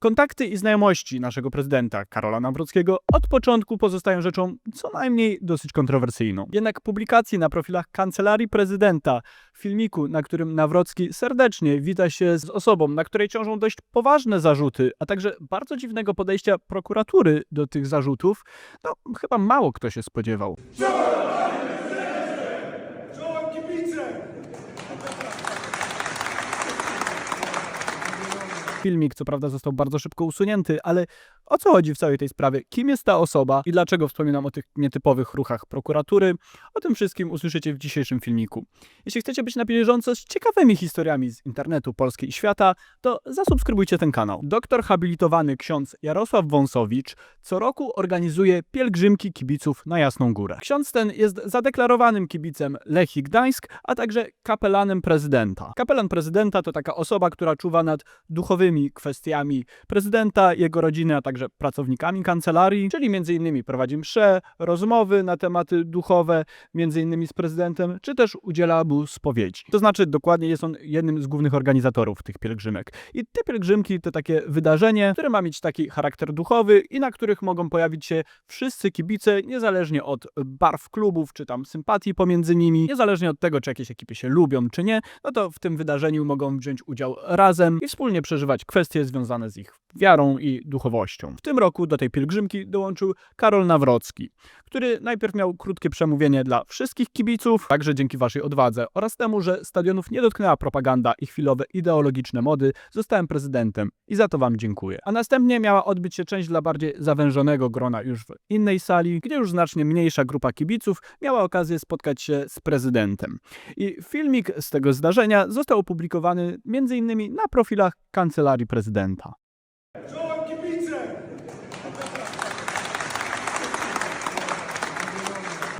Kontakty i znajomości naszego prezydenta Karola Nawrockiego od początku pozostają rzeczą co najmniej dosyć kontrowersyjną. Jednak publikacje na profilach Kancelarii Prezydenta, filmiku, na którym Nawrocki serdecznie wita się z osobą, na której ciążą dość poważne zarzuty, a także bardzo dziwnego podejścia prokuratury do tych zarzutów, no chyba mało kto się spodziewał. Czołem kibice! Filmik, co prawda, został bardzo szybko usunięty, ale o co chodzi w całej tej sprawie? Kim jest ta osoba i dlaczego wspominam o tych nietypowych ruchach prokuratury? O tym wszystkim usłyszycie w dzisiejszym filmiku. Jeśli chcecie być na bieżąco z ciekawymi historiami z internetu Polski i świata, to zasubskrybujcie ten kanał. Doktor habilitowany ksiądz Jarosław Wąsowicz co roku organizuje pielgrzymki kibiców na Jasną Górę. Ksiądz ten jest zadeklarowanym kibicem Lechii Gdańsk, a także kapelanem prezydenta. Kapelan prezydenta to taka osoba, która czuwa nad duchowymi kwestiami prezydenta, jego rodziny, a także pracownikami kancelarii, czyli m.in. prowadzi msze, rozmowy na tematy duchowe, m.in. z prezydentem, czy też udziela mu spowiedzi. To znaczy, dokładnie jest on jednym z głównych organizatorów tych pielgrzymek. I te pielgrzymki to takie wydarzenie, które ma mieć taki charakter duchowy i na których mogą pojawić się wszyscy kibice, niezależnie od barw klubów, czy tam sympatii pomiędzy nimi, niezależnie od tego, czy jakieś ekipy się lubią, czy nie, no to w tym wydarzeniu mogą wziąć udział razem i wspólnie przeżywać kwestie związane z ich wiarą i duchowością. W tym roku do tej pielgrzymki dołączył Karol Nawrocki, który najpierw miał krótkie przemówienie dla wszystkich kibiców, także dzięki waszej odwadze oraz temu, że stadionów nie dotknęła propaganda i chwilowe ideologiczne mody, zostałem prezydentem i za to wam dziękuję. A następnie miała odbyć się część dla bardziej zawężonego grona już w innej sali, gdzie już znacznie mniejsza grupa kibiców miała okazję spotkać się z prezydentem. I filmik z tego zdarzenia został opublikowany m.in. na profilach Kancelarii Prezydenta. Czołem kibice!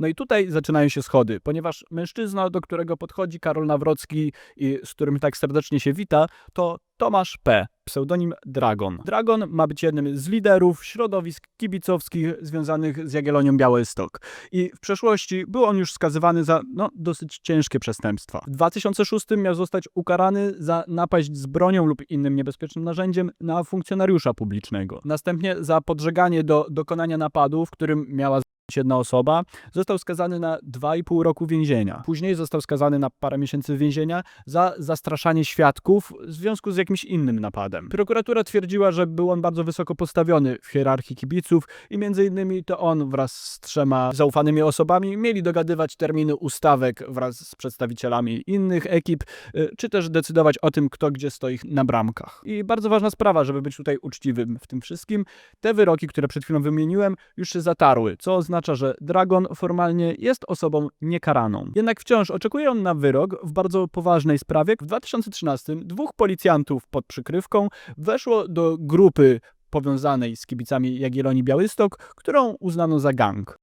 No i tutaj zaczynają się schody, ponieważ mężczyzna, do którego podchodzi Karol Nawrocki i z którym tak serdecznie się wita, to Tomasz P., pseudonim Dragon. Dragon ma być jednym z liderów środowisk kibicowskich związanych z Jagiellonią Białystok. I w przeszłości był on już skazywany za no, dosyć ciężkie przestępstwa. W 2006 miał zostać ukarany za napaść z bronią lub innym niebezpiecznym narzędziem na funkcjonariusza publicznego. Następnie za podżeganie do dokonania napadu, w którym miała jedna osoba, został skazany na 2,5 roku więzienia. Później został skazany na parę miesięcy więzienia za zastraszanie świadków w związku z jakimś innym napadem. Prokuratura twierdziła, że był on bardzo wysoko postawiony w hierarchii kibiców i między innymi to on wraz z trzema zaufanymi osobami mieli dogadywać terminy ustawek wraz z przedstawicielami innych ekip, y, czy też decydować o tym, kto gdzie stoi na bramkach. I bardzo ważna sprawa, żeby być tutaj uczciwym w tym wszystkim, te wyroki, które przed chwilą wymieniłem, już się zatarły, co oznacza, że Dragon formalnie jest osobą niekaraną. Jednak wciąż oczekuje on na wyrok w bardzo poważnej sprawie. W 2013 dwóch policjantów pod przykrywką weszło do grupy powiązanej z kibicami Jagiellonii Białystok, którą uznano za gang.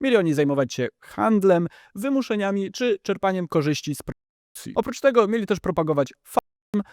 Mieli oni zajmować się handlem, wymuszeniami czy czerpaniem korzyści z promocji. Oprócz tego mieli też propagować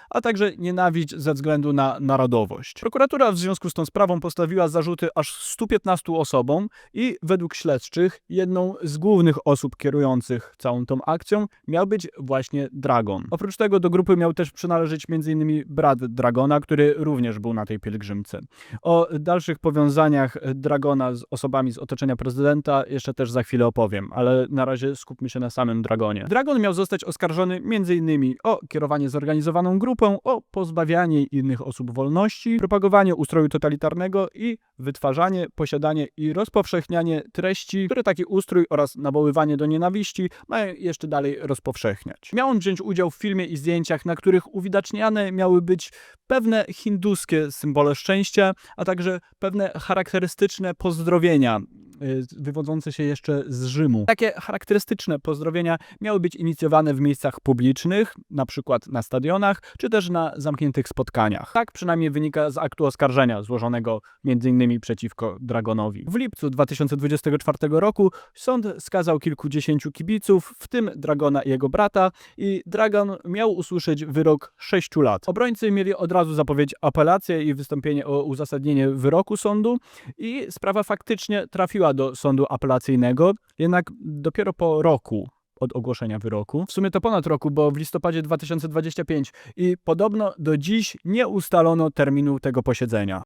a także nienawiść ze względu na narodowość. Prokuratura w związku z tą sprawą postawiła zarzuty aż 115 osobom i według śledczych jedną z głównych osób kierujących całą tą akcją miał być właśnie Dragon. Oprócz tego do grupy miał też przynależeć m.in. brat Dragona, który również był na tej pielgrzymce. O dalszych powiązaniach Dragona z osobami z otoczenia prezydenta jeszcze też za chwilę opowiem, ale na razie skupmy się na samym Dragonie. Dragon miał zostać oskarżony m.in. o kierowanie zorganizowaną grupą, o pozbawianie innych osób wolności, propagowanie ustroju totalitarnego i wytwarzanie, posiadanie i rozpowszechnianie treści, które taki ustrój oraz nawoływanie do nienawiści mają jeszcze dalej rozpowszechniać. Miał on wziąć udział w filmie i zdjęciach, na których uwidaczniane miały być pewne hinduskie symbole szczęścia, a także pewne charakterystyczne pozdrowienia wywodzące się jeszcze z Rzymu. Takie charakterystyczne pozdrowienia miały być inicjowane w miejscach publicznych, na przykład na stadionach, czy też na zamkniętych spotkaniach. Tak przynajmniej wynika z aktu oskarżenia złożonego m.in. przeciwko Dragonowi. W lipcu 2024 roku sąd skazał kilkudziesięciu kibiców, w tym Dragona i jego brata i Dragon miał usłyszeć wyrok 6 lat. Obrońcy mieli od razu zapowiedzieć apelację i wystąpienie o uzasadnienie wyroku sądu i sprawa faktycznie trafiła do sądu apelacyjnego, jednak dopiero po roku od ogłoszenia wyroku. W sumie to ponad roku, bo w listopadzie 2025 i podobno do dziś nie ustalono terminu tego posiedzenia.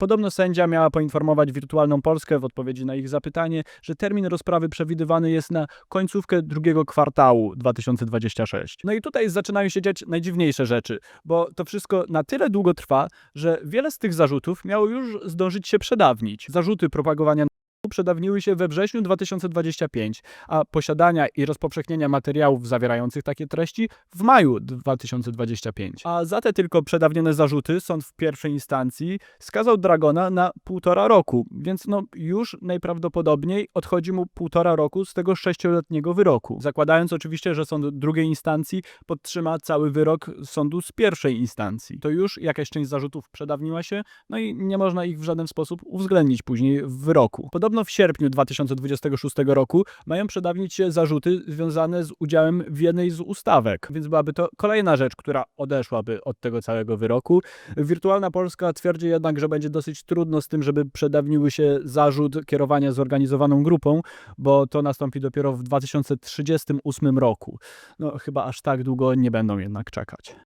Podobno sędzia miała poinformować wirtualną Polskę w odpowiedzi na ich zapytanie, że termin rozprawy przewidywany jest na końcówkę drugiego kwartału 2026. No i tutaj zaczynają się dziać najdziwniejsze rzeczy, bo to wszystko na tyle długo trwa, że wiele z tych zarzutów miało już zdążyć się przedawnić. Zarzuty propagowania przedawniły się we wrześniu 2025, a posiadania i rozpowszechnienia materiałów zawierających takie treści w maju 2025. A za te tylko przedawnione zarzuty sąd w pierwszej instancji skazał Dragona na półtora roku, więc no już najprawdopodobniej odchodzi mu półtora roku z tego sześcioletniego wyroku. Zakładając oczywiście, że sąd drugiej instancji podtrzyma cały wyrok sądu z pierwszej instancji. To już jakaś część zarzutów przedawniła się, no i nie można ich w żaden sposób uwzględnić później w wyroku. Podobno w sierpniu 2026 roku mają przedawnić zarzuty związane z udziałem w jednej z ustawek, więc byłaby to kolejna rzecz, która odeszłaby od tego całego wyroku. Wirtualna Polska twierdzi jednak, że będzie dosyć trudno z tym, żeby przedawniły się zarzut kierowania zorganizowaną grupą, bo to nastąpi dopiero w 2038 roku. No chyba aż tak długo nie będą jednak czekać.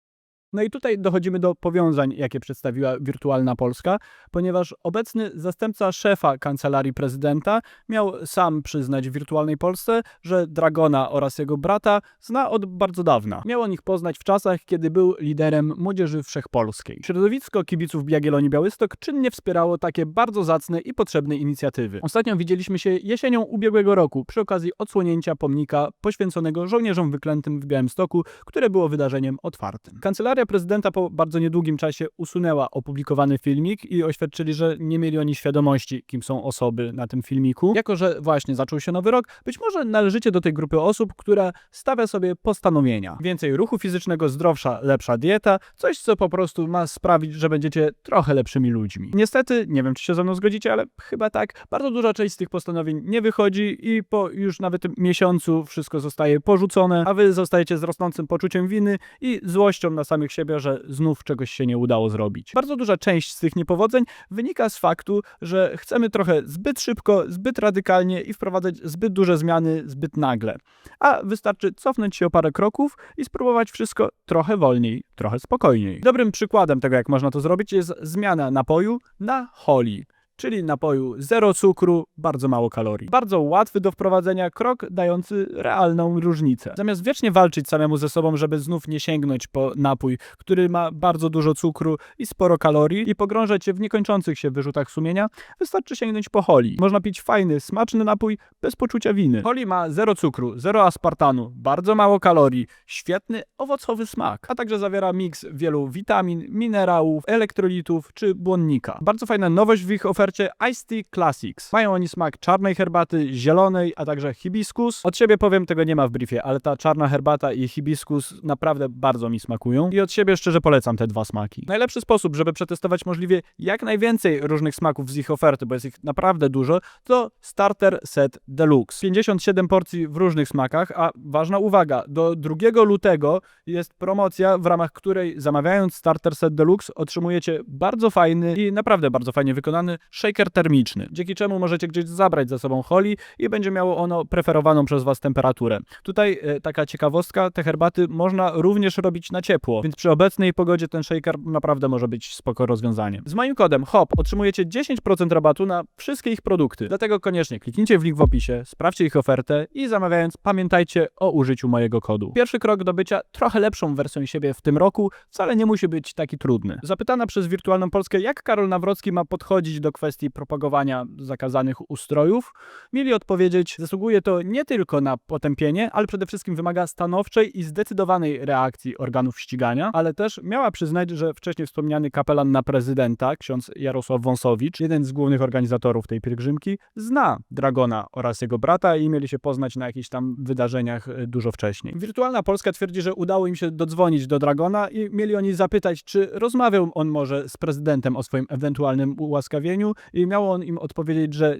No i tutaj dochodzimy do powiązań, jakie przedstawiła Wirtualna Polska, ponieważ obecny zastępca szefa kancelarii prezydenta miał sam przyznać Wirtualnej Polsce, że Dragona oraz jego brata zna od bardzo dawna. Miał on ich poznać w czasach, kiedy był liderem Młodzieży Wszechpolskiej. Środowisko kibiców Jagiellonii Białystok czynnie wspierało takie bardzo zacne i potrzebne inicjatywy. Ostatnio widzieliśmy się jesienią ubiegłego roku przy okazji odsłonięcia pomnika poświęconego żołnierzom wyklętym w Białymstoku, które było wydarzeniem otwartym. Kancelaria prezydenta po bardzo niedługim czasie usunęła opublikowany filmik i oświadczyli, że nie mieli oni świadomości, kim są osoby na tym filmiku. Jako, że właśnie zaczął się nowy rok, być może należycie do tej grupy osób, która stawia sobie postanowienia. Więcej ruchu fizycznego, zdrowsza, lepsza dieta, coś, co po prostu ma sprawić, że będziecie trochę lepszymi ludźmi. Niestety, nie wiem, czy się ze mną zgodzicie, ale chyba tak, bardzo duża część z tych postanowień nie wychodzi i po już nawet miesiącu wszystko zostaje porzucone, a wy zostajecie z rosnącym poczuciem winy i złością na samych siebie, że znów czegoś się nie udało zrobić. Bardzo duża część z tych niepowodzeń wynika z faktu, że chcemy trochę zbyt szybko, zbyt radykalnie i wprowadzać zbyt duże zmiany zbyt nagle. A wystarczy cofnąć się o parę kroków i spróbować wszystko trochę wolniej, trochę spokojniej. Dobrym przykładem tego, jak można to zrobić, jest zmiana napoju na holi czyli napoju zero cukru, bardzo mało kalorii. Bardzo łatwy do wprowadzenia krok, dający realną różnicę. Zamiast wiecznie walczyć samemu ze sobą, żeby znów nie sięgnąć po napój, który ma bardzo dużo cukru i sporo kalorii i pogrążać się w niekończących się wyrzutach sumienia, wystarczy sięgnąć po holi. Można pić fajny, smaczny napój bez poczucia winy. Holi ma zero cukru, zero aspartanu, bardzo mało kalorii, świetny, owocowy smak, a także zawiera miks wielu witamin, minerałów, elektrolitów czy błonnika. Bardzo fajna nowość w ich ofercie Iced Tea Classics. Mają oni smak czarnej herbaty, zielonej, a także hibiskus. Od siebie powiem, tego nie ma w briefie, ale ta czarna herbata i hibiskus naprawdę bardzo mi smakują i od siebie szczerze polecam te dwa smaki. Najlepszy sposób, żeby przetestować możliwie jak najwięcej różnych smaków z ich oferty, bo jest ich naprawdę dużo, to Starter Set Deluxe. 57 porcji w różnych smakach, a ważna uwaga, do 2 lutego jest promocja, w ramach której zamawiając Starter Set Deluxe otrzymujecie bardzo fajny i naprawdę bardzo fajnie wykonany shaker termiczny, dzięki czemu możecie gdzieś zabrać ze sobą holi i będzie miało ono preferowaną przez Was temperaturę. Tutaj e, taka ciekawostka, te herbaty można również robić na ciepło, więc przy obecnej pogodzie ten shaker naprawdę może być spoko rozwiązaniem. Z moim kodem HOP otrzymujecie 10% rabatu na wszystkie ich produkty, dlatego koniecznie kliknijcie w link w opisie, sprawdźcie ich ofertę i zamawiając pamiętajcie o użyciu mojego kodu. Pierwszy krok do bycia trochę lepszą wersją siebie w tym roku wcale nie musi być taki trudny. Zapytana przez Wirtualną Polskę, jak Karol Nawrocki ma podchodzić do kwestii propagowania zakazanych ustrojów, mieli odpowiedzieć, zasługuje to nie tylko na potępienie, ale przede wszystkim wymaga stanowczej i zdecydowanej reakcji organów ścigania, ale też miała przyznać, że wcześniej wspomniany kapelan na prezydenta, ksiądz Jarosław Wąsowicz, jeden z głównych organizatorów tej pielgrzymki, zna Dragona oraz jego brata i mieli się poznać na jakichś tam wydarzeniach e, dużo wcześniej. Wirtualna Polska twierdzi, że udało im się dodzwonić do Dragona i mieli oni zapytać, czy rozmawiał on może z prezydentem o swoim ewentualnym ułaskawieniu i miał on im odpowiedzieć, że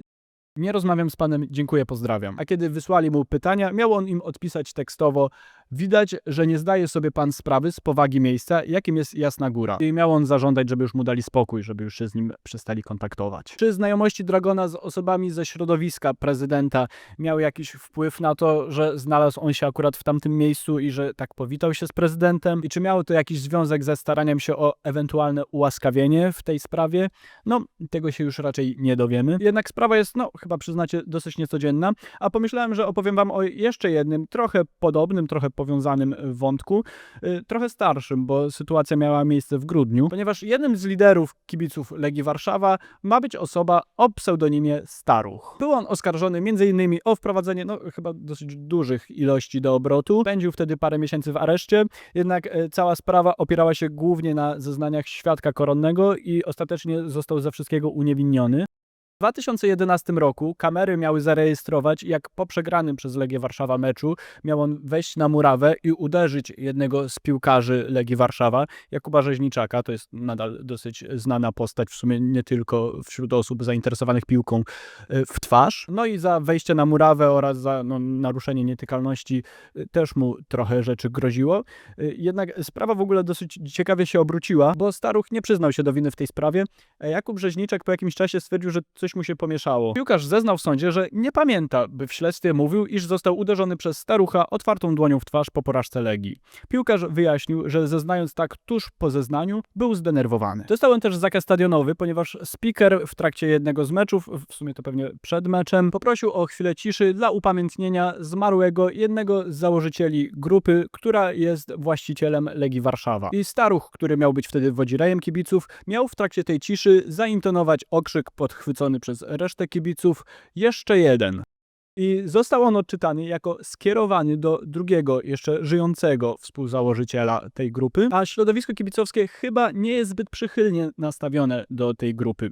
Nie rozmawiam z panem, dziękuję, pozdrawiam. A kiedy wysłali mu pytania, miał on im odpisać tekstowo: Widać, że nie zdaje sobie pan sprawy z powagi miejsca, jakim jest Jasna Góra. I miał on zażądać, żeby już mu dali spokój, żeby już się z nim przestali kontaktować. Czy znajomości Dragona z osobami ze środowiska prezydenta miały jakiś wpływ na to, że znalazł on się akurat w tamtym miejscu i że tak powitał się z prezydentem? I czy miało to jakiś związek ze staraniem się o ewentualne ułaskawienie w tej sprawie? No, tego się już raczej nie dowiemy. Jednak sprawa jest, no, chyba przyznacie, dosyć niecodzienna, a pomyślałem, że opowiem wam o jeszcze jednym, trochę podobnym, trochę powiązanym wątku, y, trochę starszym, bo sytuacja miała miejsce w grudniu, ponieważ jednym z liderów kibiców Legii Warszawa ma być osoba o pseudonimie Staruch. Był on oskarżony m.in. o wprowadzenie, no chyba dosyć dużych ilości do obrotu. Spędził wtedy parę miesięcy w areszcie, jednak e, cała sprawa opierała się głównie na zeznaniach świadka koronnego i ostatecznie został ze wszystkiego uniewinniony. W 2011 roku kamery miały zarejestrować, jak po przegranym przez Legię Warszawa meczu miał on wejść na murawę i uderzyć jednego z piłkarzy Legii Warszawa, Jakuba Rzeźniczaka. To jest nadal dosyć znana postać, w sumie nie tylko wśród osób zainteresowanych piłką, y, w twarz. No i za wejście na murawę oraz za no, naruszenie nietykalności y, też mu trochę rzeczy groziło. Y, Jednak sprawa w ogóle dosyć ciekawie się obróciła, bo Staruch nie przyznał się do winy w tej sprawie, Jakub Rzeźniczek po jakimś czasie stwierdził, że coś mu się pomieszało. Piłkarz zeznał w sądzie, że nie pamięta, by w śledztwie mówił, iż został uderzony przez starucha otwartą dłonią w twarz po porażce Legii. Piłkarz wyjaśnił, że zeznając tak tuż po zeznaniu, był zdenerwowany. Dostał on też zakaz stadionowy, ponieważ speaker w trakcie jednego z meczów, w sumie to pewnie przed meczem, poprosił o chwilę ciszy dla upamiętnienia zmarłego jednego z założycieli grupy, która jest właścicielem Legii Warszawa. I staruch, który miał być wtedy wodzirejem kibiców, miał w trakcie tej ciszy zaintonować okrzyk podchwycony przez resztę kibiców jeszcze jeden. I został on odczytany jako skierowany do drugiego, jeszcze żyjącego współzałożyciela tej grupy, a środowisko kibicowskie chyba nie jest zbyt przychylnie nastawione do tej grupy.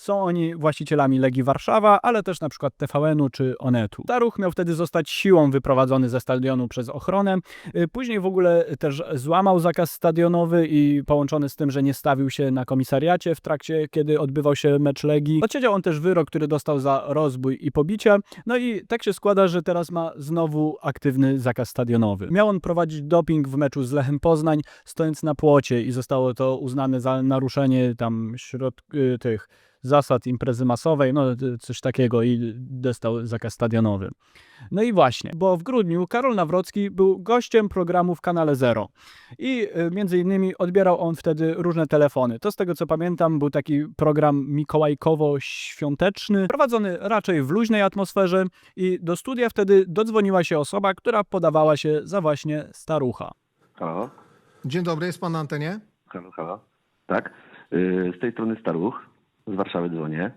Są oni właścicielami Legii Warszawa, ale też na przykład TVN-u czy Onetu. Staruch miał wtedy zostać siłą wyprowadzony ze stadionu przez ochronę. Y, Później w ogóle też złamał zakaz stadionowy i połączony z tym, że nie stawił się na komisariacie w trakcie, kiedy odbywał się mecz Legii. Odsiedział on też wyrok, który dostał za rozbój i pobicia. No i tak się składa, że teraz ma znowu aktywny zakaz stadionowy. Miał on prowadzić doping w meczu z Lechem Poznań, stojąc na płocie i zostało to uznane za naruszenie tam środ y, tych zasad imprezy masowej, no coś takiego i dostał zakaz stadionowy. No i właśnie, bo w grudniu Karol Nawrocki był gościem programu w kanale Zero i y, między innymi odbierał on wtedy różne telefony. To z tego co pamiętam był taki program mikołajkowo-świąteczny, prowadzony raczej w luźnej atmosferze i do studia wtedy dodzwoniła się osoba, która podawała się za właśnie starucha. Halo, Dzień dobry, jest pan na antenie? halo, halo. Tak, yy, z tej strony Staruch, z Warszawy dzwonię.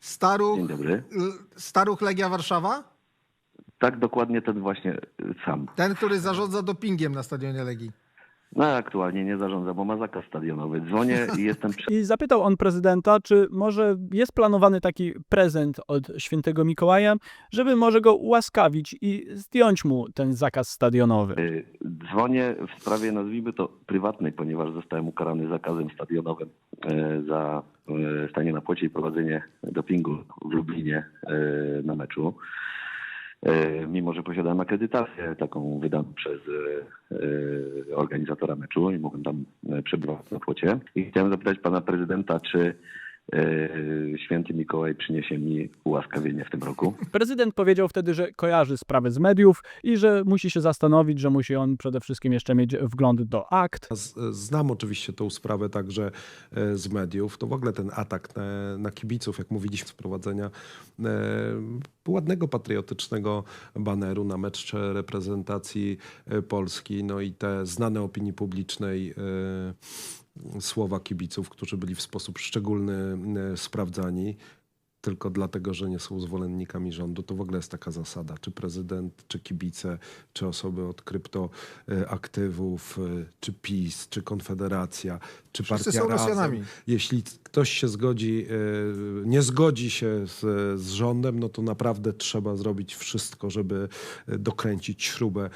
Staruch, Dzień dobry. Staruch Legia Warszawa? Tak, dokładnie ten właśnie y, sam. Ten, który zarządza dopingiem na stadionie Legii. No aktualnie nie zarządza, bo ma zakaz stadionowy. Dzwonię i jestem przy... I zapytał on prezydenta, czy może jest planowany taki prezent od świętego Mikołaja, żeby może go ułaskawić i zdjąć mu ten zakaz stadionowy. y, Dzwonię w sprawie, nazwijmy to prywatnej, ponieważ zostałem ukarany zakazem stadionowym y, za stanie na płocie i prowadzenie dopingu w Lublinie y, na meczu. Y, Mimo, że posiadałem akredytację taką wydaną przez organizatora meczu i mogłem tam przebywać na płocie. I chciałem zapytać pana prezydenta, czy święty Mikołaj przyniesie mi ułaskawienie w tym roku. Prezydent powiedział wtedy, że kojarzy sprawę z mediów i że musi się zastanowić, że musi on przede wszystkim jeszcze mieć wgląd do akt. Znam oczywiście tą sprawę także e, z mediów. To w ogóle ten atak na, na kibiców, jak mówiliśmy, z prowadzenia e, ładnego patriotycznego baneru na mecz reprezentacji e, Polski, no i te znane opinii publicznej e, słowa kibiców, którzy byli w sposób szczególny e, sprawdzani. Tylko dlatego, że nie są zwolennikami rządu, to w ogóle jest taka zasada. Czy prezydent, czy kibice, czy osoby od kryptoaktywów, e, czy PiS, czy Konfederacja, czy Wszyscy Partia są Razem. Rosjanami. Jeśli ktoś się zgodzi, e, nie zgodzi się z, z rządem, no to naprawdę trzeba zrobić wszystko, żeby e, dokręcić śrubę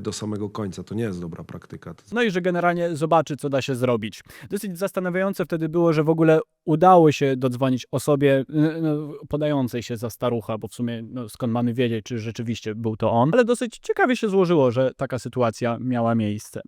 do samego końca. To nie jest dobra praktyka. No i że generalnie zobaczy, co da się zrobić. Dosyć zastanawiające wtedy było, że w ogóle udało się dodzwonić osobie no, podającej się za starucha, bo w sumie no, skąd mamy wiedzieć, czy rzeczywiście był to on. Ale dosyć ciekawie się złożyło, że taka sytuacja miała miejsce.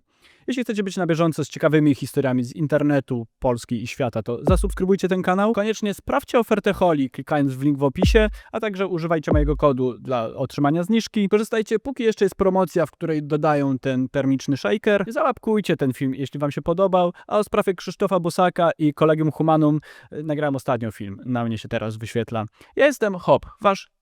Jeśli chcecie być na bieżąco z ciekawymi historiami z internetu, Polski i świata, to zasubskrybujcie ten kanał. Koniecznie sprawdźcie ofertę Holi, klikając w link w opisie, a także używajcie mojego kodu dla otrzymania zniżki. Korzystajcie, póki jeszcze jest promocja, w której dodają ten termiczny shaker. Załapkujcie ten film, jeśli wam się podobał. A o sprawie Krzysztofa Bosaka i Kolegium Humanum y, nagrałem ostatnio film. Na mnie się teraz wyświetla. Ja jestem Hop, wasz